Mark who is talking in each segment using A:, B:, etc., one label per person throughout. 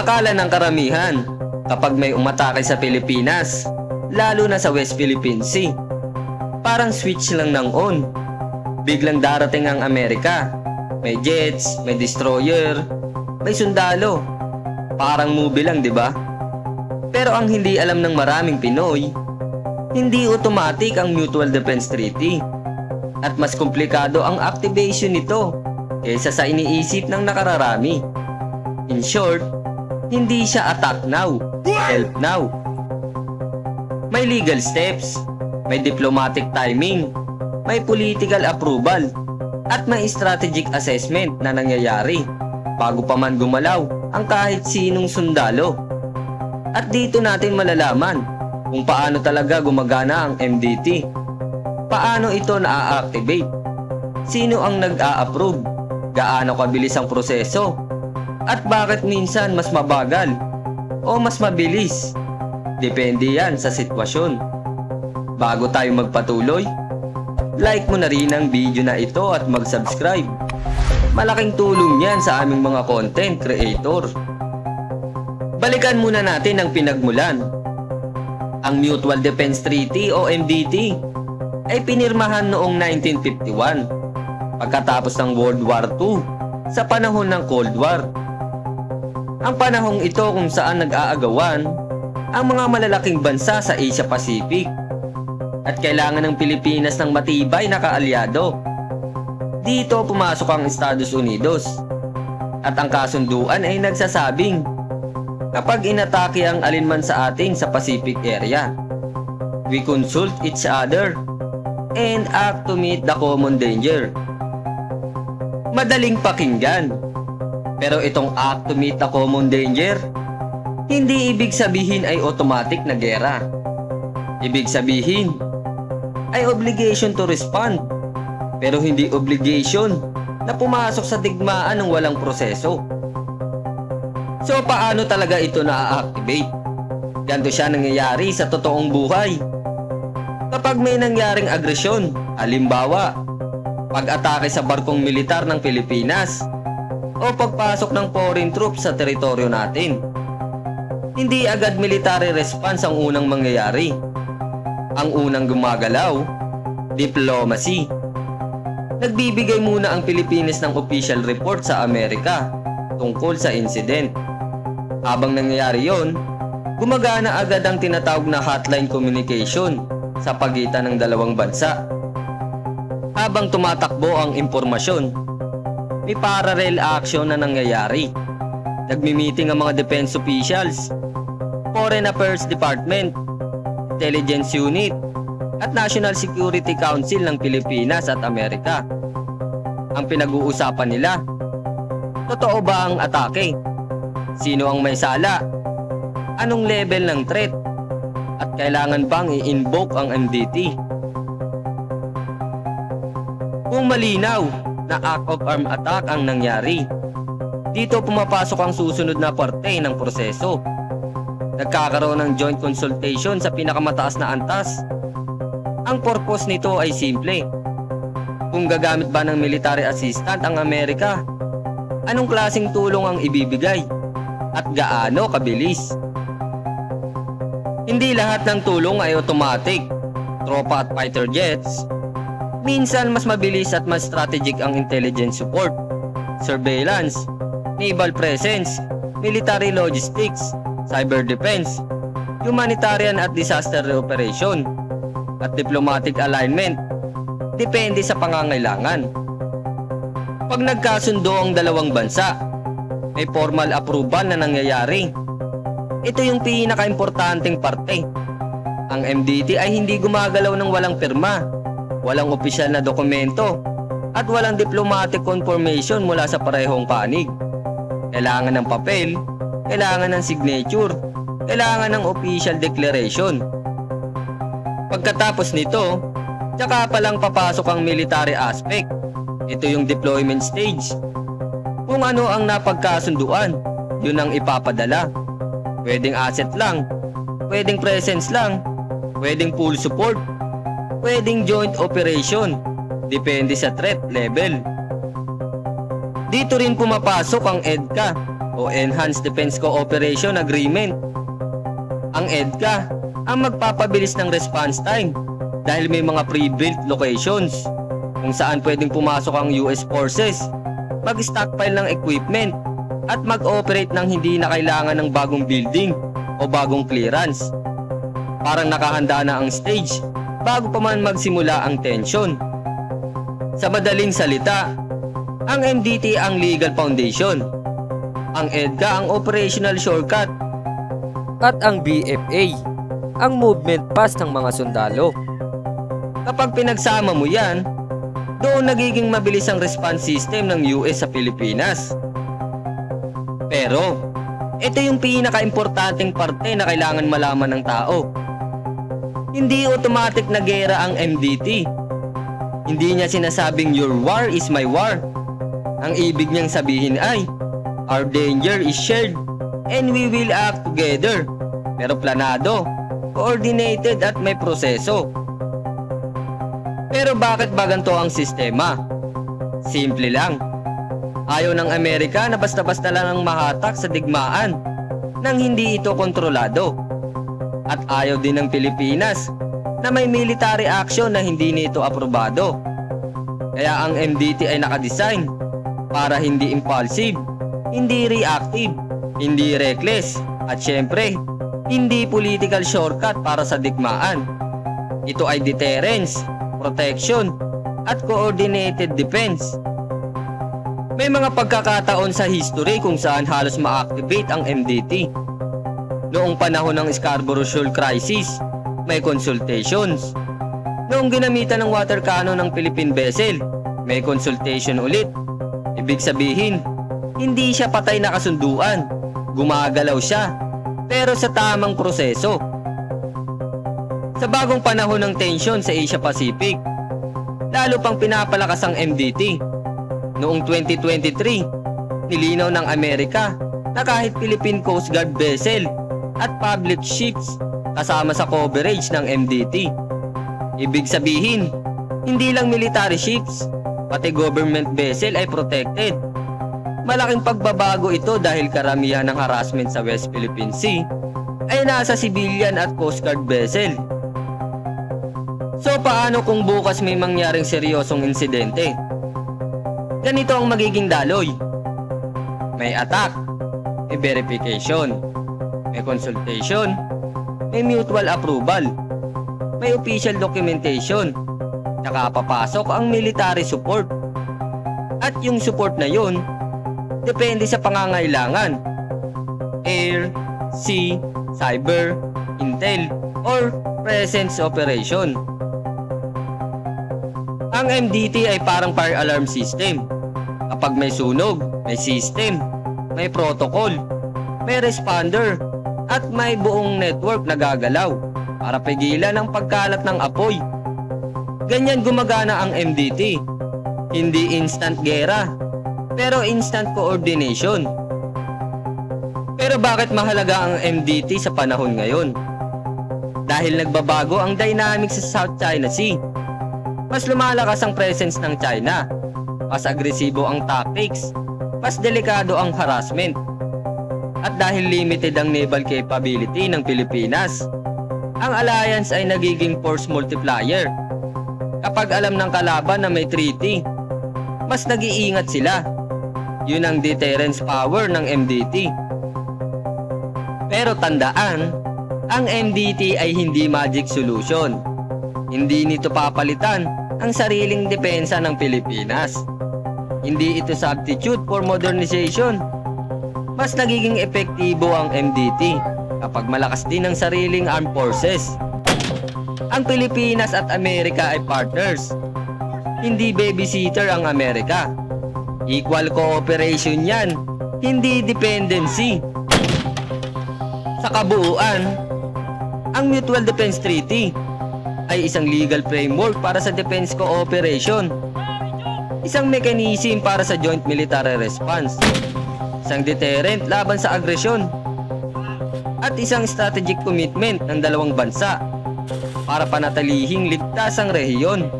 A: Akala ng karamihan kapag may umatake sa Pilipinas, lalo na sa West Philippine Sea, parang switch lang ng on. Biglang darating ang Amerika. May jets, may destroyer, may sundalo. Parang movie lang, di ba? Pero ang hindi alam ng maraming Pinoy, hindi automatic ang Mutual Defense Treaty. At mas komplikado ang activation nito kaysa sa iniisip ng nakararami. In short, hindi siya attack now, help now. May legal steps, may diplomatic timing, may political approval, at may strategic assessment na nangyayari bago pa man gumalaw ang kahit sinong sundalo. At dito natin malalaman kung paano talaga gumagana ang MDT. Paano ito na-activate? Sino ang nag-a-approve? Gaano kabilis ang proseso? At bakit minsan mas mabagal o mas mabilis? Depende yan sa sitwasyon. Bago tayo magpatuloy, like mo na rin ang video na ito at mag-subscribe. Malaking tulong yan sa aming mga content creator. Balikan muna natin ang pinagmulan. Ang Mutual Defense Treaty o MDT ay pinirmahan noong 1951 pagkatapos ng World War II sa panahon ng Cold War. Ang panahong ito kung saan nag-aagawan ang mga malalaking bansa sa Asia Pacific at kailangan ng Pilipinas ng matibay na kaalyado. Dito pumasok ang Estados Unidos at ang kasunduan ay nagsasabing kapag inatake ang alinman sa atin sa Pacific area, we consult each other and act to meet the common danger. Madaling pakinggan. Pero itong act to meet the common danger, hindi ibig sabihin ay automatic na gera. Ibig sabihin ay obligation to respond. Pero hindi obligation na pumasok sa digmaan ng walang proseso. So paano talaga ito na-activate? Ganito siya nangyayari sa totoong buhay. Kapag may nangyaring agresyon, halimbawa, pag-atake sa barkong militar ng Pilipinas o pagpasok ng foreign troops sa teritoryo natin. Hindi agad military response ang unang mangyayari. Ang unang gumagalaw, diplomacy. Nagbibigay muna ang Pilipinas ng official report sa Amerika tungkol sa incident. Habang nangyayari yon, gumagana agad ang tinatawag na hotline communication sa pagitan ng dalawang bansa. Habang tumatakbo ang impormasyon, may parallel action na nangyayari. Nagmi-meeting ang mga defense officials, Foreign Affairs Department, Intelligence Unit, at National Security Council ng Pilipinas at Amerika. Ang pinag-uusapan nila, totoo ba ang atake? Sino ang may sala? Anong level ng threat? At kailangan bang i-invoke ang MDT? Kung malinaw na act of arm attack ang nangyari, dito pumapasok ang susunod na parte ng proseso. Nagkakaroon ng joint consultation sa pinakamataas na antas. Ang purpose nito ay simple. Kung gagamit ba ng military assistant ang Amerika, anong klasing tulong ang ibibigay? At gaano kabilis? Hindi lahat ng tulong ay automatic. Tropa at fighter jets, Minsan mas mabilis at mas strategic ang intelligence support, surveillance, naval presence, military logistics, cyber defense, humanitarian at disaster operation, at diplomatic alignment. Depende sa pangangailangan. Pag nagkasundo ang dalawang bansa, may formal approval na nangyayari. Ito yung pinaka-importanting parte. Ang MDT ay hindi gumagalaw ng walang pirma walang opisyal na dokumento, at walang diplomatic confirmation mula sa parehong panig. Kailangan ng papel, kailangan ng signature, kailangan ng official declaration. Pagkatapos nito, tsaka palang papasok ang military aspect. Ito yung deployment stage. Kung ano ang napagkasunduan, yun ang ipapadala. Pwedeng asset lang, pwedeng presence lang, pwedeng full support, pwedeng joint operation. Depende sa threat level. Dito rin pumapasok ang EDCA o Enhanced Defense Cooperation Agreement. Ang EDCA ang magpapabilis ng response time dahil may mga pre-built locations kung saan pwedeng pumasok ang US forces, mag-stockpile ng equipment at mag-operate ng hindi na kailangan ng bagong building o bagong clearance. Parang nakahanda na ang stage bago pa man magsimula ang tension. Sa madaling salita, ang MDT ang legal foundation. Ang EDCA ang operational shortcut.
B: At ang BFA, ang movement pass ng mga sundalo.
A: Kapag pinagsama mo yan, doon nagiging mabilis ang response system ng US sa Pilipinas. Pero, ito yung pinaka-importanting parte na kailangan malaman ng tao. Hindi automatic na gera ang MDT. Hindi niya sinasabing your war is my war. Ang ibig niyang sabihin ay, our danger is shared and we will act together. Pero planado, coordinated at may proseso. Pero bakit ba ganito ang sistema? Simple lang. Ayaw ng Amerika na basta-basta lang ang mahatak sa digmaan nang hindi ito kontrolado. At ayaw din ng Pilipinas na may military action na hindi nito aprobado. Kaya ang MDT ay nakadesign para hindi impulsive, hindi reactive, hindi reckless, at syempre, hindi political shortcut para sa digmaan. Ito ay deterrence, protection, at coordinated defense. May mga pagkakataon sa history kung saan halos ma-activate ang MDT. Noong panahon ng Scarborough Shoal Crisis, may consultations. Noong ginamitan ng water cannon ng Philippine vessel, may consultation ulit. Ibig sabihin, hindi siya patay na kasunduan. Gumagalaw siya, pero sa tamang proseso. Sa bagong panahon ng tensyon sa Asia Pacific, lalo pang pinapalakas ang MDT. Noong 2023, nilinaw ng Amerika na kahit Philippine Coast Guard vessel at public ships kasama sa coverage ng MDT. Ibig sabihin, hindi lang military ships, pati government vessel ay protected. Malaking pagbabago ito dahil karamihan ng harassment sa West Philippine Sea ay nasa civilian at Coast Guard vessel. So paano kung bukas may mangyaring seryosong insidente? Ganito ang magiging daloy. May attack, may verification, may consultation, may mutual approval, may official documentation, tsaka papasok ang military support. At yung support na yun, depende sa pangangailangan. Air, sea, cyber, intel, or presence operation. Ang MDT ay parang fire alarm system. Kapag may sunog, may system, may protocol, may responder, at may buong network na gagalaw para pigilan ang pagkalat ng apoy. Ganyan gumagana ang MDT. Hindi instant gera, pero instant coordination. Pero bakit mahalaga ang MDT sa panahon ngayon? Dahil nagbabago ang dynamics sa South China Sea mas lumalakas ang presence ng China, mas agresibo ang tactics, mas delikado ang harassment. Dahil limited ang naval capability ng Pilipinas, ang alliance ay nagiging force multiplier. Kapag alam ng kalaban na may treaty, mas nag-iingat sila. Yun ang deterrence power ng MDT. Pero tandaan, ang MDT ay hindi magic solution. Hindi nito papalitan ang sariling depensa ng Pilipinas. Hindi ito substitute for modernization. Mas nagiging epektibo ang MDT kapag malakas din ang sariling armed forces. Ang Pilipinas at Amerika ay partners. Hindi babysitter ang Amerika. Equal cooperation yan, hindi dependency. Sa kabuuan, ang Mutual Defense Treaty ay isang legal framework para sa defense cooperation. Isang mechanism para sa joint military response. Isang deterrent laban sa agresyon. At isang strategic commitment ng dalawang bansa para panatalihing ligtas ang rehiyon.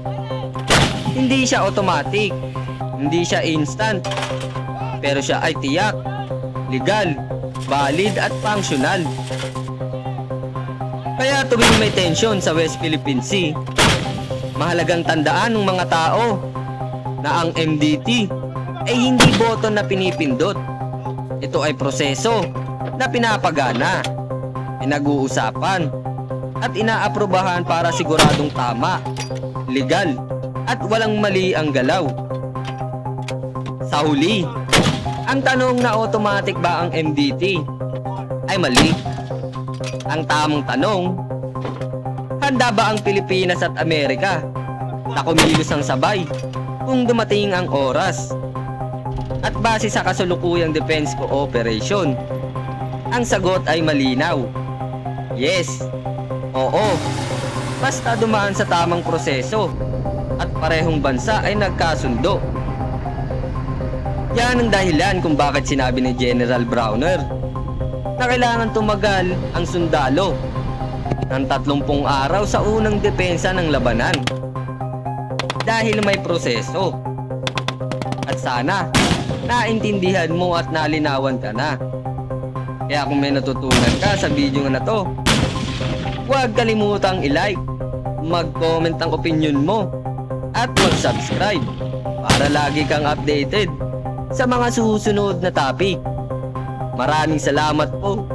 A: Hindi siya automatic, hindi siya instant, pero siya ay tiyak legal, valid at functional. Kaya tuwing may tension sa West Philippine Sea, mahalagang tandaan ng mga tao na ang MDT ay hindi boto na pinipindot. Ito ay proseso na pinapagana, pinag-uusapan, at inaaprobahan para siguradong tama, legal, at walang mali ang galaw. Sa huli, ang tanong na automatic ba ang MDT ay mali. Ang tamang tanong, handa ba ang Pilipinas at Amerika na kumilos ang sabay kung dumating ang oras? Base sa kasulukuyang defense cooperation, ang sagot ay malinaw. Yes, oo, basta dumaan sa tamang proseso at parehong bansa ay nagkasundo. Yan ang dahilan kung bakit sinabi ni General Browner na kailangan tumagal ang sundalo ng 30 araw sa unang depensa ng labanan. Dahil may proseso. At sana, naintindihan mo at nalinawan ka na. Kaya kung may natutunan ka sa video na to, huwag kalimutang i-like, mag-comment ang opinion mo, at mag-subscribe para lagi kang updated sa mga susunod na topic. Maraming salamat po